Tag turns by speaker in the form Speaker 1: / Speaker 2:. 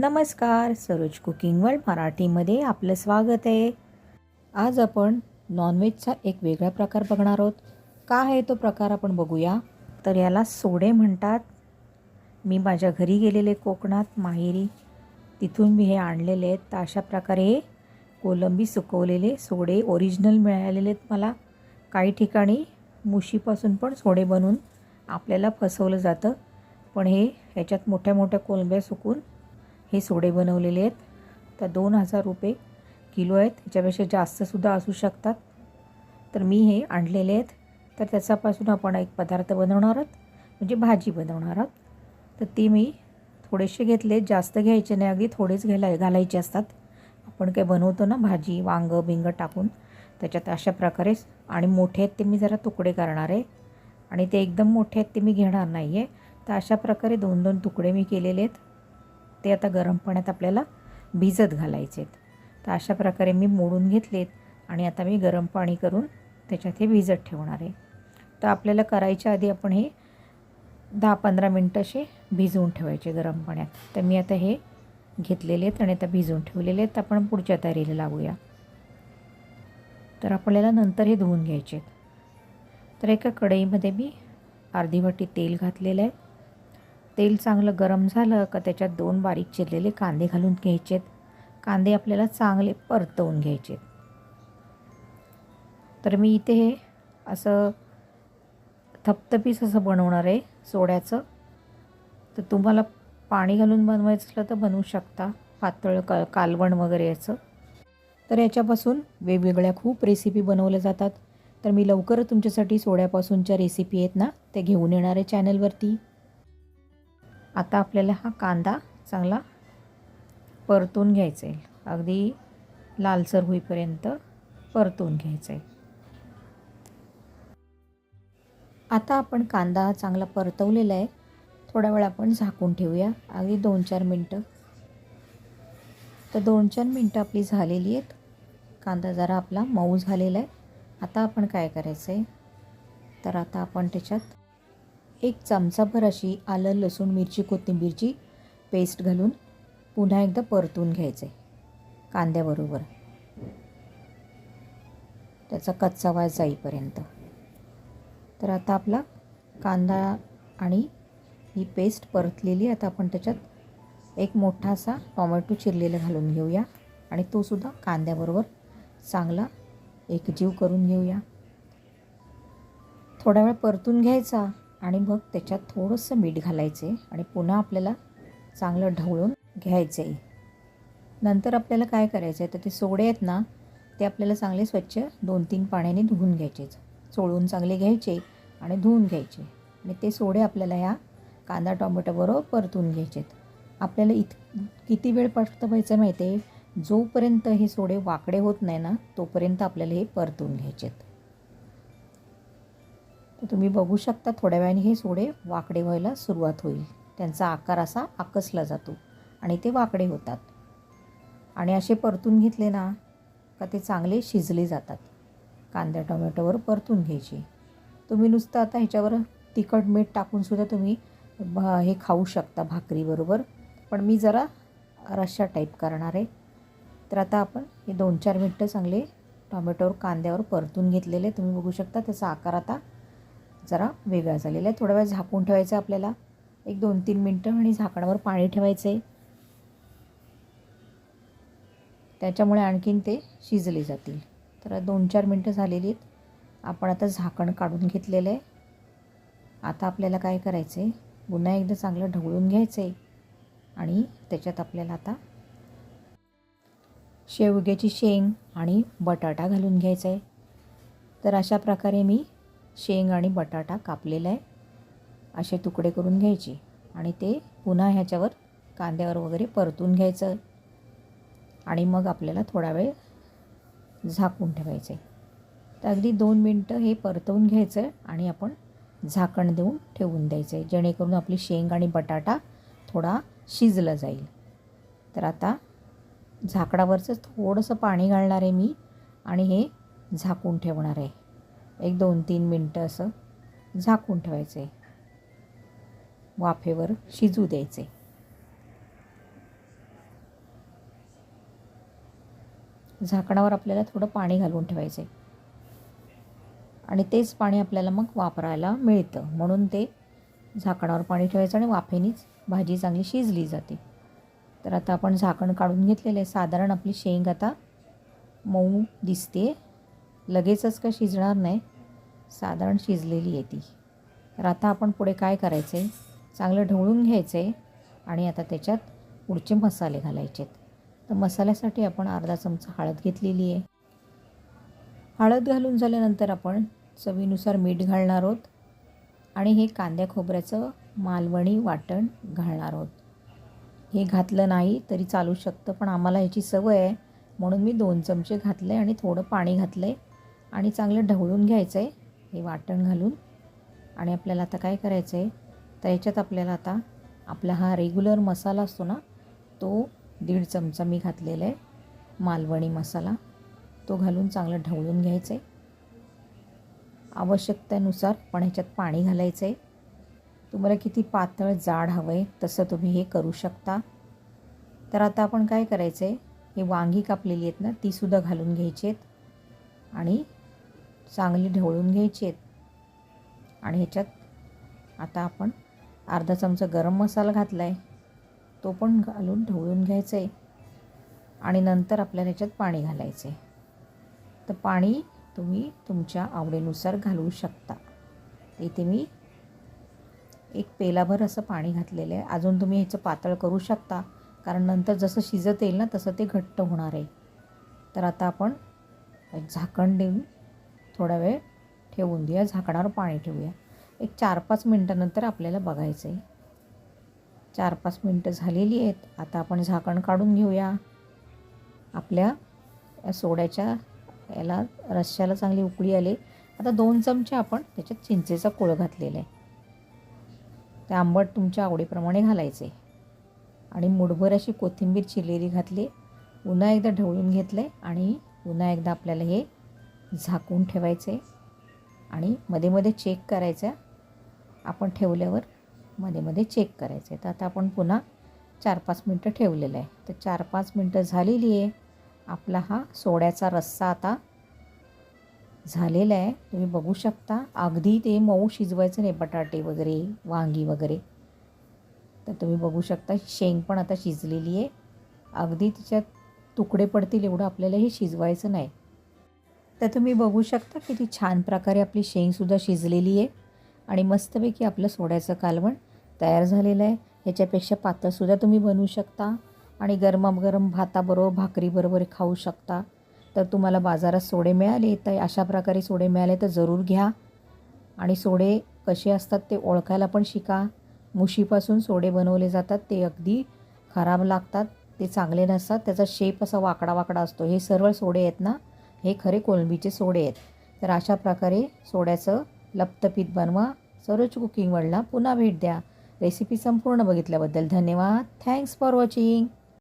Speaker 1: नमस्कार Saroj cooking world मराठीमध्ये आपलं स्वागत आहे. आज आपण नॉनव्हेजचा एक वेगळा प्रकार बघणार आहोत. का आहे तो प्रकार आपण बघूया? तर याला सोडे म्हणतात. मी माझ्या घरी गेलेले कोकणात माहेरी तिथून मी हे आणलेले आहेत. तर अशा प्रकारे हे कोलंबी सुकवलेले सोडे ओरिजिनल मिळालेले आहेत मला. काही ठिकाणी मुशीपासून पण सोडे बनवून आपल्याला फसवलं जातं. पण हे ह्याच्यात मोठ्या मोठ्या कोलंब्या सुकून हे सोडे बनवलेले आहेत. तर दोन हजार रुपये किलो आहेत. ह्याच्यापेक्षा जास्तसुद्धा असू शकतात. तर मी हे आणलेले आहेत. तर त्याच्यापासून आपण एक पदार्थ बनवणार आहोत. म्हणजे भाजी बनवणार आहोत. तर ती मी थोडेसे घेतले. जास्त घ्यायचे नाही. अगदी थोडेच घ्यायला घालायचे असतात. आपण काय बनवतो ना भाजी वांगं बिंग टाकून त्याच्यात अशा प्रकारे आणि मोठे आहेत ते मी जरा तुकडे करणार आहे. आणि ते एकदम मोठे आहेत ते मी घेणार नाही आहे तर अशा प्रकारे दोन दोन तुकडे मी केलेले आहेत. ते आता गरम पाण्यात आपल्याला भिजत घालायचे आहेत तर अशा प्रकारे मी मोडून घेतलेत आणि आता मी गरम पाणी करून त्याच्यात हे भिजत ठेवणार आहे. तर आपल्याला करायच्या आधी आपण हे दहा पंधरा मिनटं असे भिजवून ठेवायचे गरम पाण्यात. तर मी आता हे घेतलेले आहेत आणि आता भिजवून ठेवलेले आहेत. आपण पुढच्या तयारीला लागूया तर आपल्याला नंतर हे धुवून घ्यायचे आहेत. तर एका कढईमध्ये मी अर्धी वाटी तेल घातलेलं आहे. तेल चांगलं गरम झालं का त्याच्यात दोन बारीक चिरलेले कांदे घालून घ्यायचेत. कांदे आपल्याला चांगले परतवून घ्यायचे तर मी इथे हे असं थपथपीस असं बनवणार आहे सोड्याचं. तर तुम्हाला पाणी घालून बनवायचं असलं तर बनवू शकता. पातळ क कालवण वगैरे याचं तर याच्यापासून वेगवेगळ्या खूप रेसिपी बनवल्या जातात. तर मी लवकरच तुमच्यासाठी सोड्यापासूनच्या रेसिपी आहेत ना ते घेऊन येणार आहे चॅनलवरती आता आपल्याला हा कांदा चांगला परतून घ्यायचा आहे. अगदी लालसर होईपर्यंत परतून घ्यायचा आहे. आता आपण कांदा चांगला परतवलेला आहे. थोडा वेळ आपण झाकून ठेवूया. अगदी दोन चार मिनटं. तर दोन चार मिनटं आपली झालेली आहेत. कांदा जरा आपला मऊ झालेला आहे. आता आपण काय करायचं आहे तर आता आपण त्याच्यात एक चमचाभर अशी आलं लसूण मिरची कोथिंबीरची पेस्ट घालून पुन्हा एकदा परतून घ्यायचं आहे कांद्याबरोबर. त्याचा कच्चा वास जाईपर्यंत. तर आता आपला कांदा आणि ही पेस्ट परतलेली आता आपण त्याच्यात एक मोठासा टॉमॅटो चिरलेला घालून घेऊया आणि तोसुद्धा कांद्याबरोबर चांगला एकजीव करून घेऊया. थोडा वेळ परतून घ्यायचा. आणि मग त्याच्यात थोडंसं मीठ घालायचं आहे आणि पुन्हा आपल्याला चांगलं ढवळून घ्यायचं आहे नंतर आपल्याला काय करायचं आहे तर ते सोडे आहेत ना ते आपल्याला चांगले स्वच्छ दोन तीन पाण्याने धुवून घ्यायचे. चोळून चांगले घ्यायचे आणि धुवून घ्यायचे. आणि ते सोडे आपल्याला ह्या कांदा टोमॅटोबरोबर परतून घ्यायचे आपल्याला इत किती वेळ परतवायचं माहिती आहे जोपर्यंत हे सोडे वाकडे होत नाही ना तोपर्यंत आपल्याला हे परतून घ्यायचे आहेत तर तुम्ही बघू शकता थोड्या वेळाने हे सोडे वाकडे व्हायला सुरुवात होईल. त्यांचा आकार असा आकसला जातो आणि ते वाकडे होतात. आणि असे परतून घेतले ना का ते चांगले शिजले जातात. कांद्या टोमॅटोवर परतून घ्यायचे. तुम्ही नुसतं आता ह्याच्यावर तिखट मीठ टाकूनसुद्धा तुम्ही हे खाऊ शकता भाकरीबरोबर. पण मी जरा रश्शा टाईप करणार आहे. तर आता आपण हे दोन चार मिनटं चांगले टोमॅटोवर कांद्यावर परतून घेतलेले. तुम्ही बघू शकता त्याचा आकार आता जरा वेगळा झालेला आहे. थोडा वेळ झाकून ठेवायचं आहे आपल्याला. एक दोन तीन मिनटं आणि झाकणावर पाणी ठेवायचं आहे त्याच्यामुळे आणखीन ते शिजले जातील. तर दोन चार मिनटं झालेली आहेत. आपण आता झाकण काढून घेतलेलं आहे. आता आपल्याला काय करायचं आहे पुन्हा एकदा चांगलं ढवळून घ्यायचं आहे आणि त्याच्यात आपल्याला आता शेवग्याची शेंग आणि बटाटा घालून घ्यायचा आहे तर अशा प्रकारे मी शेंग आणि बटाटा कापलेला आहे. असे तुकडे करून घ्यायचे आणि ते पुन्हा ह्याच्यावर कांद्यावर वगैरे परतून घ्यायचं आणि मग आपल्याला थोडा वेळ झाकून ठेवायचं आहे तर अगदी दोन मिनटं हे परतवून घ्यायचं आणि आपण झाकण देऊन ठेवून द्यायचं आहे जेणेकरून आपली शेंग आणि बटाटा थोडा शिजला जाईल. तर आता झाकडावरचं थोडंसं पाणी घालणार आहे मी आणि हे झाकून ठेवणार आहे. एक दोन तीन मिनटं असं झाकून ठेवायचे. वाफेवर शिजू द्यायचे. झाकणावर आपल्याला थोडं पाणी घालून ठेवायचे. आणि तेच पाणी आपल्याला मग वापरायला मिळतं. म्हणून ते झाकणावर पाणी ठेवायचं आणि वाफेनीच भाजी चांगली शिजली जाते. तर आता आपण झाकण काढून घेतलेलं आहे. साधारण आपली शेंग आता मऊ दिसते लगेचच का शिजणार नाही? साधारण शिजलेली आहे ती. तर आता आपण पुढे काय करायचं? आहे चांगलं ढवळून घ्यायचं आहे आणि आता त्याच्यात पुढचे मसाले घालायचे आहेत. तर मसाल्यासाठी आपण अर्धा चमचा हळद घेतलेली आहे. हळद घालून झाल्यानंतर आपण चवीनुसार मीठ घालणार आहोत आणि हे कांद्या खोबऱ्याचं मालवणी वाटण घालणार आहोत. हे घातलं नाही तरी चालू शकतं पण आम्हाला ह्याची सवय आहे. म्हणून मी दोन चमचे घातले आणि थोडं पाणी घातलं आहे आणि चांगलं ढवळून घ्यायचं आहे हे वाटण घालून. आणि आपल्याला आता काय करायचं आहे तर याच्यात आपल्याला आता आपला हा रेग्युलर मसाला असतो ना तो दीड चमचा मी घातलेला आहे मालवणी मसाला. तो घालून चांगलं ढवळून घ्यायचं आहे आवश्यकतेनुसार पण ह्याच्यात पाणी घालायचं आहे तुम्हाला किती पातळ जाड हवं आहे तसं तुम्ही हे करू शकता. तर आता आपण काय करायचं आहे हे वांगी कापलेली आहेत ना तीसुद्धा घालून घ्यायची आहेत. आणि चांगली ढवळून घ्यायची आहेत. आणि ह्याच्यात आता आपण अर्धा चमचा गरम मसाला घातला आहे तो पण घालून ढवळून घ्यायचं आहे आणि नंतर आपल्याला ह्याच्यात पाणी घालायचं आहे तर पाणी तुम्ही तुमच्या आवडीनुसार घालवू शकता. इथे मी एक पेलाभर असं पाणी घातलेलं आहे. अजून तुम्ही ह्याचं पातळ करू शकता. कारण नंतर जसं शिजत येईल ना तसं ते घट्ट होणार आहे. तर आता आपण झाकण देऊन थोडा वेळ ठेवून देऊया झाकणावर पाणी ठेवूया. एक चार पाच मिनटानंतर आपल्याला बघायचं आहे चार पाच मिनटं झालेली आहेत. आता आपण झाकण काढून घेऊया. आपल्या सोड्याच्या याला रश्श्याला चांगली उकळी आली. आता दोन चमचे आपण त्याच्यात चिंचेचा कोळ घातलेला आहे ते आंबट तुमच्या आवडीप्रमाणे घालायचे आणि मुठभर अशी कोथिंबीर चिरलेली घातली. पुन्हा एकदा ढवळून घेतले आणि पुन्हा एकदा आपल्याला हे झाकून ठेवायचे आणि मध्ये मध्ये चेक करायचं. आपण ठेवल्यावर मध्ये मध्ये चेक करायचं. आहे तर आता आपण पुन्हा चार पाच मिनटं ठेवलेलं आहे. तर चार पाच मिनटं झालेली आहे. आपला हा सोड्याचा रस्सा आता झालेला आहे. तुम्ही बघू शकता. अगदी ते मऊ शिजवायचं नाही बटाटे वगैरे वांगी वगैरे. तर तुम्ही बघू शकता शेंग पण आता शिजलेली आहे. अगदी तिच्यात तुकडे पडतील एवढं आपल्याला हे शिजवायचं नाही. तर तुम्ही बघू शकता किती छान प्रकारे आपली शेंगसुद्धा शिजलेली आहे. आणि मस्तपैकी आपलं सोड्याचं कालवण तयार झालेलं आहे. ह्याच्यापेक्षा पातळसुद्धा तुम्ही बनवू शकता. आणि गरमागरम भाताबरोबर भाकरीबरोबर खाऊ शकता. तर तुम्हाला बाजारात सोडे मिळाले तर अशा प्रकारे सोडे मिळाले तर जरूर घ्या. आणि सोडे कसे असतात ते ओळखायला पण शिका. मुशीपासून सोडे बनवले जातात. ते अगदी खराब लागतात. ते चांगले नसतात. त्याचा शेप असा वाकडा वाकडा असतो. हे सरळ सोडे आहेत ना हे खरे कोलंबीचे सोडे आहेत. तर अशा प्रकारे सोड्याचं लप्तपीत बनवा. सरोज कुकिंग वर्ल्डला पुन्हा भेट द्या. रेसिपी संपूर्ण बघितल्याबद्दल धन्यवाद. Thanks for watching